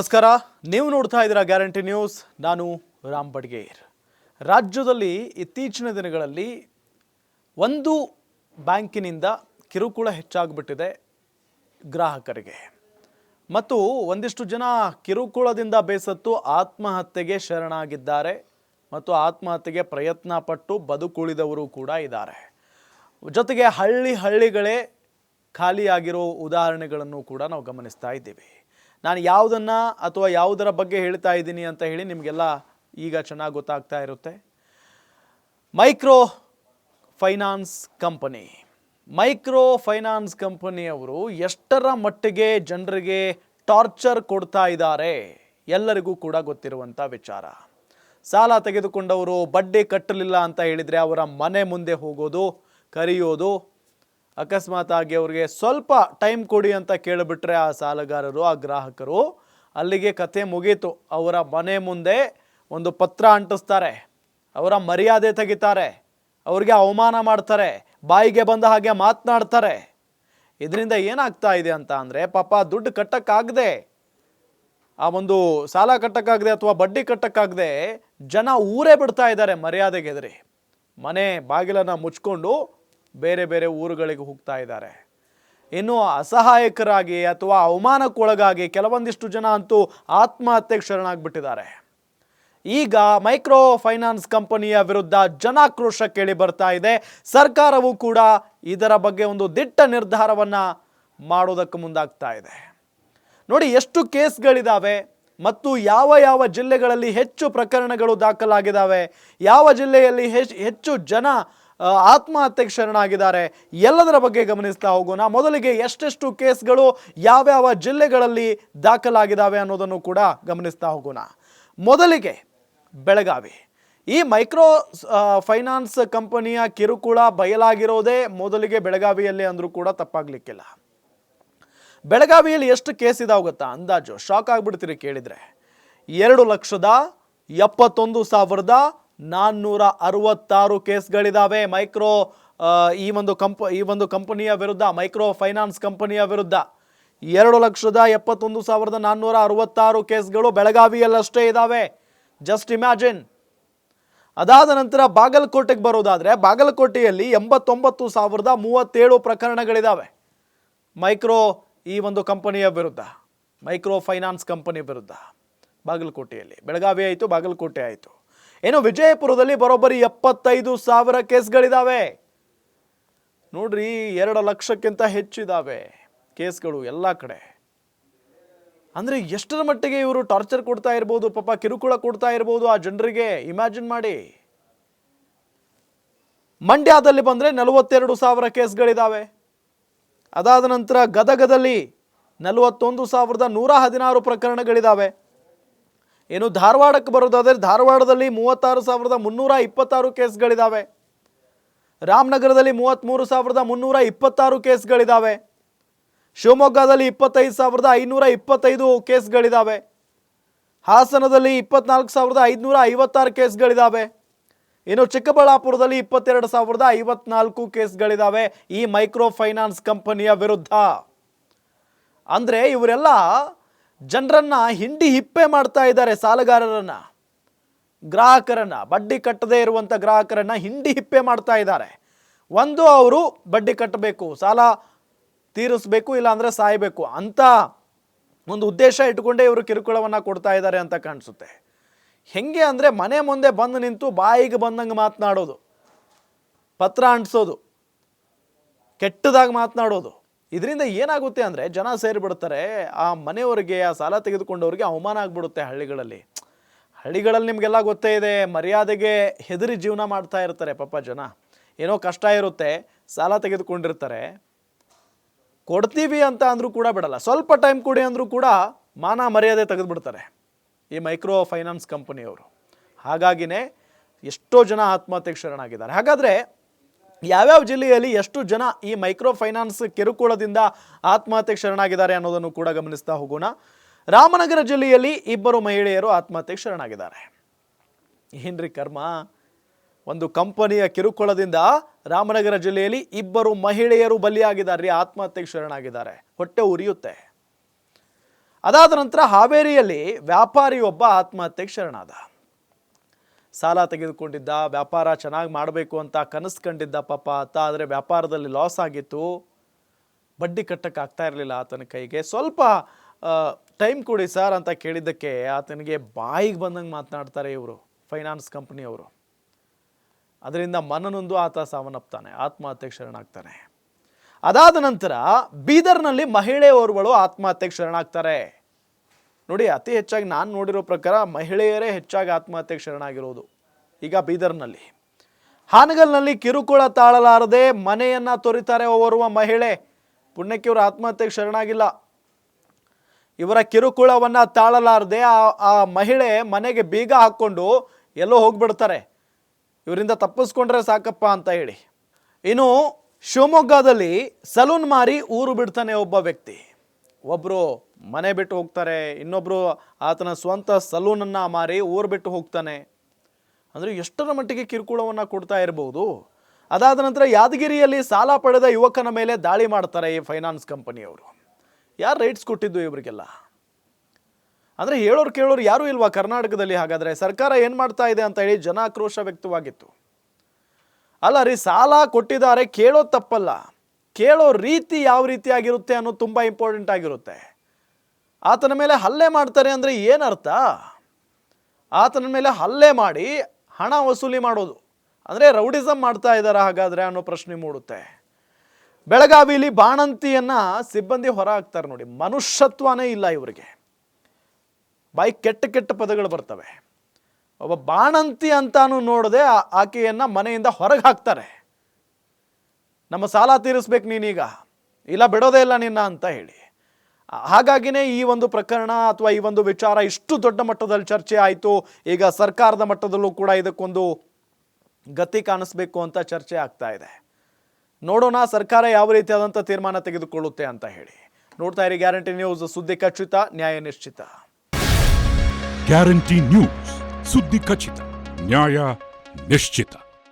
ನಮಸ್ಕಾರ. ನೀವು ನೋಡ್ತಾ ಇದ್ದೀರಾ ಗ್ಯಾರಂಟಿ ನ್ಯೂಸ್. ನಾನು ರಾಮ್ ಬಡ್ಗೇರ್. ರಾಜ್ಯದಲ್ಲಿ ಇತ್ತೀಚಿನ ದಿನಗಳಲ್ಲಿ ಒಂದು ಬ್ಯಾಂಕಿನಿಂದ ಕಿರುಕುಳ ಹೆಚ್ಚಾಗ್ಬಿಟ್ಟಿದೆ ಗ್ರಾಹಕರಿಗೆ. ಮತ್ತು ಒಂದಿಷ್ಟು ಜನ ಕಿರುಕುಳದಿಂದ ಬೇಸತ್ತು ಆತ್ಮಹತ್ಯೆಗೆ ಶರಣಾಗಿದ್ದಾರೆ ಮತ್ತು ಆತ್ಮಹತ್ಯೆಗೆ ಪ್ರಯತ್ನ ಪಟ್ಟು ಬದುಕುಳಿದವರು ಕೂಡ ಇದ್ದಾರೆ. ಜೊತೆಗೆ ಹಳ್ಳಿ ಹಳ್ಳಿಗಳೇ ಖಾಲಿಯಾಗಿರೋ ಉದಾಹರಣೆಗಳನ್ನು ಕೂಡ ನಾವು ಗಮನಿಸ್ತಾ ಇದ್ದೀವಿ. ನಾನು ಯಾವುದನ್ನು ಅಥವಾ ಯಾವುದರ ಬಗ್ಗೆ ಹೇಳ್ತಾ ಇದ್ದೀನಿ ಅಂತ ಹೇಳಿ ನಿಮಗೆಲ್ಲ ಈಗ ಚೆನ್ನಾಗಿ ಗೊತ್ತಾಗ್ತಾ ಇರುತ್ತೆ. Micro finance company. Micro finance ಕಂಪನಿಯವರು ಎಷ್ಟರ ಮಟ್ಟಿಗೆ ಜನರಿಗೆ ಟಾರ್ಚರ್ ಕೊಡ್ತಾ ಇದ್ದಾರೆ ಎಲ್ಲರಿಗೂ ಕೂಡ ಗೊತ್ತಿರುವಂಥ ವಿಚಾರ. ಸಾಲ ತೆಗೆದುಕೊಂಡವರು ಬಡ್ಡಿ ಕಟ್ಟಲಿಲ್ಲ ಅಂತ ಹೇಳಿದರೆ ಅವರ ಮನೆ ಮುಂದೆ ಹೋಗೋದು, ಕರೆಯೋದು ಅಕಸ್ಮಾತ್ ಆಗಿ ಅವ್ರಿಗೆ ಸ್ವಲ್ಪ ಟೈಮ್ ಕೊಡಿ ಅಂತ ಕೇಳಿಬಿಟ್ರೆ ಆ ಸಾಲಗಾರರು, ಆ ಗ್ರಾಹಕರು ಅಲ್ಲಿಗೆ ಕತೆ ಮುಗೀತು. ಅವರ ಮನೆ ಮುಂದೆ ಒಂದು ಪತ್ರ ಅಂಟಿಸ್ತಾರೆ. ಅವರ ಮರ್ಯಾದೆ ತೆಗಿತಾರೆ. ಅವ್ರಿಗೆ ಅವಮಾನ ಮಾಡ್ತಾರೆ. ಬಾಯಿಗೆ ಬಂದ ಹಾಗೆ ಮಾತನಾಡ್ತಾರೆ. ಇದರಿಂದ ಏನಾಗ್ತಾ ಇದೆ ಅಂತ ಅಂದರೆ ಪಾಪ ದುಡ್ಡು ಕಟ್ಟಕ್ಕಾಗದೆ, ಆ ಒಂದು ಸಾಲ ಕಟ್ಟಕ್ಕಾಗದೆ ಅಥವಾ ಬಡ್ಡಿ ಕಟ್ಟಕ್ಕಾಗದೆ ಜನ ಊರೇ ಬಿಡ್ತಾ ಇದ್ದಾರೆ ಮರ್ಯಾದೆಗೆ ಎದುರಿ ಮನೆ ಬಾಗಿಲನ್ನು ಮುಚ್ಕೊಂಡು ಬೇರೆ ಬೇರೆ ಊರುಗಳಿಗೆ ಹೋಗ್ತಾ ಇದ್ದಾರೆ. ಇನ್ನು ಅಸಹಾಯಕರಾಗಿ ಅಥವಾ ಅವಮಾನಕ್ಕೊಳಗಾಗಿ ಕೆಲವೊಂದಿಷ್ಟು ಜನ ಅಂತೂ ಆತ್ಮಹತ್ಯೆಗೆ ಶರಣಾಗ್ಬಿಟ್ಟಿದ್ದಾರೆ. ಈಗ ಮೈಕ್ರೋ ಫೈನಾನ್ಸ್ ಕಂಪನಿಯ ವಿರುದ್ಧ ಜನಾಕ್ರೋಶ ಕೇಳಿ ಬರ್ತಾ ಇದೆ. ಸರ್ಕಾರವು ಕೂಡ ಇದರ ಬಗ್ಗೆ ಒಂದು ದಿಟ್ಟ ನಿರ್ಧಾರವನ್ನು ಮಾಡೋದಕ್ಕೆ ಮುಂದಾಗ್ತಾ ಇದೆ. ನೋಡಿ, ಎಷ್ಟು ಕೇಸ್ಗಳಿದ್ದಾವೆ ಮತ್ತು ಯಾವ ಯಾವ ಜಿಲ್ಲೆಗಳಲ್ಲಿ ಹೆಚ್ಚು ಪ್ರಕರಣಗಳು ದಾಖಲಾಗಿದ್ದಾವೆ ಯಾವ ಜಿಲ್ಲೆಯಲ್ಲಿ ಹೆಚ್ಚು ಜನ ಆತ್ಮಹತ್ಯೆಗೆ ಶರಣಾಗಿದ್ದಾರೆ. ಎಲ್ಲದರ ಬಗ್ಗೆ ಗಮನಿಸ್ತಾ ಹೋಗೋಣ. ಮೊದಲಿಗೆ ಎಷ್ಟೆಷ್ಟು ಕೇಸ್ಗಳು ಯಾವ್ಯಾವ ಜಿಲ್ಲೆಗಳಲ್ಲಿ ದಾಖಲಾಗಿದ್ದಾವೆ ಅನ್ನೋದನ್ನು ಕೂಡ ಗಮನಿಸ್ತಾ ಹೋಗೋಣ. ಮೊದಲಿಗೆ ಬೆಳಗಾವಿ. ಈ ಮೈಕ್ರೋ ಫೈನಾನ್ಸ್ ಕಂಪನಿಯ ಕಿರುಕುಳ ಬಯಲಾಗಿರೋದೇ ಮೊದಲಿಗೆ ಬೆಳಗಾವಿಯಲ್ಲಿ ಅಂದರೂ ಕೂಡ ತಪ್ಪಾಗ್ಲಿಕ್ಕಿಲ್ಲ. ಬೆಳಗಾವಿಯಲ್ಲಿ ಎಷ್ಟು ಕೇಸ್ ಇದಾವೆ ಗೊತ್ತಾ? ಅಂದಾಜು. ಶಾಕ್ ಆಗ್ಬಿಡ್ತೀರಿ ಕೇಳಿದರೆ. ಎರಡು ಲಕ್ಷದ ಎಪ್ಪತ್ತೊಂದು ಸಾವಿರದ ನಾನ್ನೂರ ಅರವತ್ತಾರು ಕೇಸ್ಗಳಿದಾವೆ. ಮೈಕ್ರೋ ಈ ಒಂದು ಕಂಪ, ಈ ಒಂದು ಕಂಪನಿಯ ವಿರುದ್ಧ, ಮೈಕ್ರೋ ಫೈನಾನ್ಸ್ ಕಂಪನಿಯ ವಿರುದ್ಧ. ಎರಡು ಲಕ್ಷದ ಎಪ್ಪತ್ತೊಂದು ಸಾವಿರದ ನಾನ್ನೂರ ಅರವತ್ತಾರು ಕೇಸ್ಗಳು ಬೆಳಗಾವಿಯಲ್ಲಷ್ಟೇ ಇದ್ದಾವೆ ಜಸ್ಟ್ ಇಮ್ಯಾಜಿನ್. ಅದಾದ ನಂತರ ಬಾಗಲಕೋಟೆಗೆ ಬರೋದಾದರೆ, ಬಾಗಲಕೋಟೆಯಲ್ಲಿ ಎಂಬತ್ತೊಂಬತ್ತು ಸಾವಿರದ ಮೂವತ್ತೇಳು ಪ್ರಕರಣಗಳಿದ್ದಾವೆ ಮೈಕ್ರೋ ಈ ಒಂದು ಕಂಪನಿಯ ವಿರುದ್ಧ, ಮೈಕ್ರೋ ಫೈನಾನ್ಸ್ ಕಂಪನಿ ವಿರುದ್ಧ, ಬಾಗಲಕೋಟೆಯಲ್ಲಿ. ಬೆಳಗಾವಿ ಆಯಿತು, ಬಾಗಲಕೋಟೆ ಆಯಿತು. ಏನು ವಿಜಯಪುರದಲ್ಲಿ ಬರೋಬ್ಬರಿ ಎಪ್ಪತ್ತೈದು ಸಾವಿರ ಕೇಸ್ಗಳಿದ್ದಾವೆ ನೋಡ್ರಿ, ಎರಡು ಲಕ್ಷಕ್ಕಿಂತ ಹೆಚ್ಚಿದಾವೆ ಕೇಸ್ಗಳು ಎಲ್ಲ ಕಡೆ. ಅಂದರೆ ಎಷ್ಟರ ಮಟ್ಟಿಗೆ ಇವರು ಟಾರ್ಚರ್ ಕೊಡ್ತಾ ಇರ್ಬೋದು, ಪಾಪ ಕಿರುಕುಳ ಕೊಡ್ತಾ ಇರ್ಬೋದು ಆ ಜನರಿಗೆ? ಇಮ್ಯಾಜಿನ್ ಮಾಡಿ. ಮಂಡ್ಯದಲ್ಲಿ ಬಂದರೆ ನಲವತ್ತೆರಡು ಸಾವಿರ ಕೇಸ್ಗಳಿದ್ದಾವೆ ಅದಾದ ನಂತರ ಗದಗದಲ್ಲಿ ನಲವತ್ತೊಂದು ಸಾವಿರದ ನೂರ ಹದಿನಾರು ಪ್ರಕರಣಗಳಿದ್ದಾವೆ ಏನು ಧಾರವಾಡಕ್ಕೆ ಬರೋದಾದರೆ ಧಾರವಾಡದಲ್ಲಿ ಮೂವತ್ತಾರು ಸಾವಿರದ ಮುನ್ನೂರ ಇಪ್ಪತ್ತಾರು ಕೇಸ್ಗಳಿದ್ದಾವೆ ರಾಮನಗರದಲ್ಲಿ ಮೂವತ್ತ್ಮೂರು ಸಾವಿರದ ಮುನ್ನೂರ ಇಪ್ಪತ್ತಾರು ಕೇಸ್ಗಳಿದ್ದಾವೆ ಶಿವಮೊಗ್ಗದಲ್ಲಿ ಇಪ್ಪತ್ತೈದು ಸಾವಿರದ ಐನೂರ ಇಪ್ಪತ್ತೈದು ಕೇಸ್ಗಳಿದ್ದಾವೆ ಹಾಸನದಲ್ಲಿ ಇಪ್ಪತ್ನಾಲ್ಕು ಸಾವಿರದ ಐದುನೂರ ಐವತ್ತಾರು ಕೇಸ್ಗಳಿದ್ದಾವೆ ಇನ್ನು ಚಿಕ್ಕಬಳ್ಳಾಪುರದಲ್ಲಿ ಇಪ್ಪತ್ತೆರಡು ಸಾವಿರದ ಐವತ್ನಾಲ್ಕು ಕೇಸ್ಗಳಿದ್ದಾವೆ ಈ ಮೈಕ್ರೋ ಫೈನಾನ್ಸ್ ಕಂಪನಿಯ ವಿರುದ್ಧ. ಅಂದರೆ ಇವರೆಲ್ಲ ಜನರನ್ನ ಹಿಂಡಿ ಹಿಪ್ಪೆ ಮಾಡ್ತಾ ಇದ್ದಾರೆ ಸಾಲಗಾರರನ್ನ. ಗ್ರಾಹಕರನ್ನ, ಬಡ್ಡಿ ಕಟ್ಟದೇ ಇರುವಂಥ ಗ್ರಾಹಕರನ್ನ ಹಿಂಡಿ ಹಿಪ್ಪೆ ಮಾಡ್ತಾ ಇದ್ದಾರೆ. ಒಂದು ಅವರು ಬಡ್ಡಿ ಕಟ್ಟಬೇಕು, ಸಾಲ ತೀರಿಸ್ಬೇಕು, ಇಲ್ಲಾಂದ್ರೆ ಸಾಯಬೇಕು ಅಂತ ಒಂದು ಉದ್ದೇಶ ಇಟ್ಕೊಂಡೇ ಇವರು ಕಿರುಕುಳವನ್ನು ಕೊಡ್ತಾ ಇದ್ದಾರೆ ಅಂತ ಕಾಣಿಸುತ್ತೆ. ಹೆಂಗೆ ಅಂದರೆ ಮನೆ ಮುಂದೆ ಬಂದು ನಿಂತು ಬಾಯಿಗೆ ಬಂದಂಗೆ ಮಾತನಾಡೋದು. ಪತ್ರ ಅಂಟಿಸೋದು. ಕೆಟ್ಟದಾಗಿ ಮಾತನಾಡೋದು. ಇದರಿಂದ ಏನಾಗುತ್ತೆ ಅಂದರೆ ಜನ ಸೇರಿಬಿಡ್ತಾರೆ, ಆ ಮನೆಯವರಿಗೆ, ಆ ಸಾಲ ತೆಗೆದುಕೊಂಡವ್ರಿಗೆ ಅವಮಾನ ಆಗಿಬಿಡುತ್ತೆ ಹಳ್ಳಿಗಳಲ್ಲಿ. ಹಳ್ಳಿಗಳಲ್ಲಿ ನಿಮಗೆಲ್ಲ ಗೊತ್ತೇ ಇದೆ, ಮರ್ಯಾದೆಗೆ ಹೆದರಿ ಜೀವನ ಮಾಡ್ತಾ ಇರ್ತಾರೆ ಪಾಪ ಜನ. ಏನೋ ಕಷ್ಟ ಇರುತ್ತೆ, ಸಾಲ ತೆಗೆದುಕೊಂಡಿರ್ತಾರೆ. ಕೊಡ್ತೀವಿ ಅಂತ ಅಂದರೂ ಕೂಡ ಬಿಡಲ್ಲ. ಸ್ವಲ್ಪ ಟೈಮ್ ಕೊಡಿ ಅಂದರೂ ಕೂಡ ಮಾನ ಮರ್ಯಾದೆ ತೆಗೆದುಬಿಡ್ತಾರೆ ಈ ಮೈಕ್ರೋ ಫೈನಾನ್ಸ್ ಕಂಪನಿಯವರು. ಹಾಗಾಗಿನೇ ಎಷ್ಟೋ ಜನ ಆತ್ಮಹತ್ಯೆಗೆ ಶರಣಾಗಿದ್ದಾರೆ ಹಾಗಾದರೆ ಯಾವ್ಯಾವ ಜಿಲ್ಲೆಯಲ್ಲಿ ಎಷ್ಟು ಜನ ಈ ಮೈಕ್ರೋ ಫೈನಾನ್ಸ್ ಕಿರುಕುಳದಿಂದ ಆತ್ಮಹತ್ಯೆಗೆ ಶರಣಾಗಿದ್ದಾರೆ ಅನ್ನೋದನ್ನು ಕೂಡ ಗಮನಿಸ್ತಾ ಹೋಗೋಣ. ರಾಮನಗರ ಜಿಲ್ಲೆಯಲ್ಲಿ ಇಬ್ಬರು ಮಹಿಳೆಯರು ಆತ್ಮಹತ್ಯೆಗೆ ಶರಣಾಗಿದ್ದಾರೆ. ಏನ್ರಿ ಕರ್ಮ, ಒಂದು ಕಂಪನಿಯ ಕಿರುಕುಳದಿಂದ ರಾಮನಗರ ಜಿಲ್ಲೆಯಲ್ಲಿ ಇಬ್ಬರು ಮಹಿಳೆಯರು ಬಲಿಯಾಗಿದ್ದಾರೆ, ಆತ್ಮಹತ್ಯೆಗೆ ಶರಣಾಗಿದ್ದಾರೆ. ಹೊಟ್ಟೆ ಉರಿಯುತ್ತೆ. ಅದಾದ ನಂತರ ಹಾವೇರಿಯಲ್ಲಿ ವ್ಯಾಪಾರಿಯೊಬ್ಬ ಆತ್ಮಹತ್ಯೆಗೆ ಶರಣಾದ. ಸಾಲ ತೆಗೆದುಕೊಂಡಿದ್ದ, ವ್ಯಾಪಾರ ಚೆನ್ನಾಗಿ ಮಾಡಬೇಕು ಅಂತ ಕನಸು ಕಂಡಿದ್ದ ಪಾಪ ಆತ. ಆದರೆ ವ್ಯಾಪಾರದಲ್ಲಿ ಲಾಸ್ ಆಗಿತ್ತು. ಬಡ್ಡಿ ಕಟ್ಟಕ್ಕೆ ಆಗ್ತಾ ಇರಲಿಲ್ಲ ಆತನ ಕೈಗೆ. ಸ್ವಲ್ಪ ಟೈಮ್ ಕೊಡಿ ಸರ್ ಅಂತ ಕೇಳಿದ್ದಕ್ಕೆ ಆತನಿಗೆ ಬಾಯಿಗೆ ಬಂದಂಗೆ ಮಾತನಾಡ್ತಾರೆ ಇವರು ಫೈನಾನ್ಸ್ ಕಂಪ್ನಿಯವರು ಅದರಿಂದ ಮನನೊಂದು ಆತ ಸಾವನ್ನಪ್ತಾನೆ, ಆತ್ಮಹತ್ಯೆಗೆ ಶರಣಾಗ್ತಾನೆ. ಅದಾದ ನಂತರ ಬೀದರ್ನಲ್ಲಿ ಮಹಿಳೆಯೋರ್ವಳು ಆತ್ಮಹತ್ಯೆಗೆ ಶರಣಾಗ್ತಾರೆ. ನೋಡಿ, ಅತಿ ಹೆಚ್ಚಾಗಿ ನಾನು ನೋಡಿರೋ ಪ್ರಕಾರ ಮಹಿಳೆಯರೇ ಹೆಚ್ಚಾಗಿ ಆತ್ಮಹತ್ಯೆಗೆ ಶರಣಾಗಿರೋದು. ಈಗ ಬೀದರ್ನಲ್ಲಿ. ಹಾನಗಲ್ನಲ್ಲಿ ಕಿರುಕುಳ ತಾಳಲಾರದೆ ಮನೆಯನ್ನ ತೊರಿತಾರೆ ಓರ್ವ ಮಹಿಳೆ. ಪುಣ್ಯಕ್ಕೆ ಇವರು ಆತ್ಮಹತ್ಯೆಗೆ ಶರಣಾಗಿಲ್ಲ. ಇವರ ಕಿರುಕುಳವನ್ನು ತಾಳಲಾರದೆ ಆ ಆ ಮಹಿಳೆ ಮನೆಗೆ ಬೀಗ ಹಾಕ್ಕೊಂಡು ಎಲ್ಲೋ ಹೋಗ್ಬಿಡ್ತಾರೆ. ಇವರಿಂದ ತಪ್ಪಿಸ್ಕೊಂಡ್ರೆ ಸಾಕಪ್ಪ ಅಂತ ಹೇಳಿ. ಇನ್ನು ಶಿವಮೊಗ್ಗದಲ್ಲಿ ಸಲೂನ್ ಮಾರಿ ಊರು ಬಿಡ್ತಾನೆ ಒಬ್ಬ ವ್ಯಕ್ತಿ. ಒಬ್ಬರು ಮನೆ ಬಿಟ್ಟು ಹೋಗ್ತಾರೆ ಇನ್ನೊಬ್ಬರು ಆತನ ಸ್ವಂತ ಸಲೂನನ್ನು ಮಾರಿ ಊರು ಬಿಟ್ಟು ಹೋಗ್ತಾನೆ. ಅಂದರೆ ಎಷ್ಟರ ಮಟ್ಟಿಗೆ ಕಿರುಕುಳವನ್ನು ಕೊಡ್ತಾ ಇರಬಹುದು ಅದಾದ ನಂತರ ಯಾದಗಿರಿಯಲ್ಲಿ ಸಾಲ ಪಡೆದ ಯುವಕನ ಮೇಲೆ ದಾಳಿ ಮಾಡ್ತಾರೆ ಈ ಫೈನಾನ್ಸ್ ಕಂಪನಿಯವರು. ಯಾರು ರೈಟ್ಸ್ ಕೊಟ್ಟಿದ್ದು ಇವರಿಗೆಲ್ಲ? ಅಂದರೆ ಹೇಳೋರು ಕೇಳೋರು ಯಾರೂ ಇಲ್ವಾ ಕರ್ನಾಟಕದಲ್ಲಿ? ಹಾಗಾದರೆ ಸರ್ಕಾರ ಏನು ಮಾಡ್ತಾ ಇದೆ ಅಂತ ಹೇಳಿ ಜನ ಆಕ್ರೋಶ ವ್ಯಕ್ತವಾಗಿತ್ತು. ಅಲ್ಲ ರೀ, ಸಾಲ ಕೊಟ್ಟಿದ್ದಾರೆ ಕೇಳೋದು ತಪ್ಪಲ್ಲ. ಕೇಳೋ ರೀತಿ ಯಾವ ರೀತಿಯಾಗಿರುತ್ತೆ ಅನ್ನೋದು ತುಂಬ ಇಂಪಾರ್ಟೆಂಟ್ ಆಗಿರುತ್ತೆ. ಆತನ ಮೇಲೆ ಹಲ್ಲೆ ಮಾಡ್ತಾರೆ ಅಂದರೆ ಏನರ್ಥ? ಆತನ ಮೇಲೆ ಹಲ್ಲೆ ಮಾಡಿ ಹಣ ವಸೂಲಿ ಮಾಡೋದು. ಅಂದರೆ ರೌಡಿಸಮ್ ಮಾಡ್ತಾ ಇದ್ದಾರಾ ಹಾಗಾದರೆ ಅನ್ನೋ ಪ್ರಶ್ನೆ ಮೂಡುತ್ತೆ. ಬೆಳಗಾವಿಲಿ ಬಾಣಂತಿಯನ್ನು ಸಿಬ್ಬಂದಿ ಹೊರ ಹಾಕ್ತಾರೆ ನೋಡಿ. ಮನುಷ್ಯತ್ವನೇ ಇಲ್ಲ ಇವರಿಗೆ. ಬಾಯಿ ಕೆಟ್ಟ ಕೆಟ್ಟ ಪದಗಳು ಬರ್ತವೆ. ಒಬ್ಬ ಬಾಣಂತಿ ಅಂತಾನು ನೋಡದೆ ಆಕೆಯನ್ನ ಮನೆಯಿಂದ ಹೊರಗೆ ಹಾಕ್ತಾರೆ. ನಮ್ಮ ಸಾಲ ತೀರಿಸ್ಬೇಕು ನೀನೀಗ. ಇಲ್ಲ, ಬಿಡೋದೇ ಇಲ್ಲ ನಿನ್ನ ಅಂತ ಹೇಳಿ. ಹಾಗಾಗಿನೇ ಈ ಒಂದು ಪ್ರಕರಣ ಅಥವಾ ಈ ಒಂದು ವಿಚಾರ ಇಷ್ಟು ದೊಡ್ಡ ಮಟ್ಟದಲ್ಲಿ ಚರ್ಚೆ ಆಯಿತು. ಈಗ ಸರ್ಕಾರದ ಮಟ್ಟದಲ್ಲೂ ಕೂಡ ಇದಕ್ಕೊಂದು ಗತಿ ಕಾಣಿಸ್ಬೇಕು ಅಂತ ಚರ್ಚೆ ಆಗ್ತಾ ಇದೆ. ನೋಡೋಣ, ಸರ್ಕಾರ ಯಾವ ರೀತಿಯಾದಂಥ ತೀರ್ಮಾನ ತೆಗೆದುಕೊಳ್ಳುತ್ತೆ ಅಂತ ಹೇಳಿ. ನೋಡ್ತಾ ಇರಿ ಗ್ಯಾರಂಟಿ ನ್ಯೂಸ್, ಸುದ್ದಿ ಖಚಿತ, ನ್ಯಾಯ ನಿಶ್ಚಿತ. ಗ್ಯಾರಂಟಿ ನ್ಯೂಸ್, ಸುದ್ದಿ ಖಚಿತ, ನ್ಯಾಯ ನಿಶ್ಚಿತ.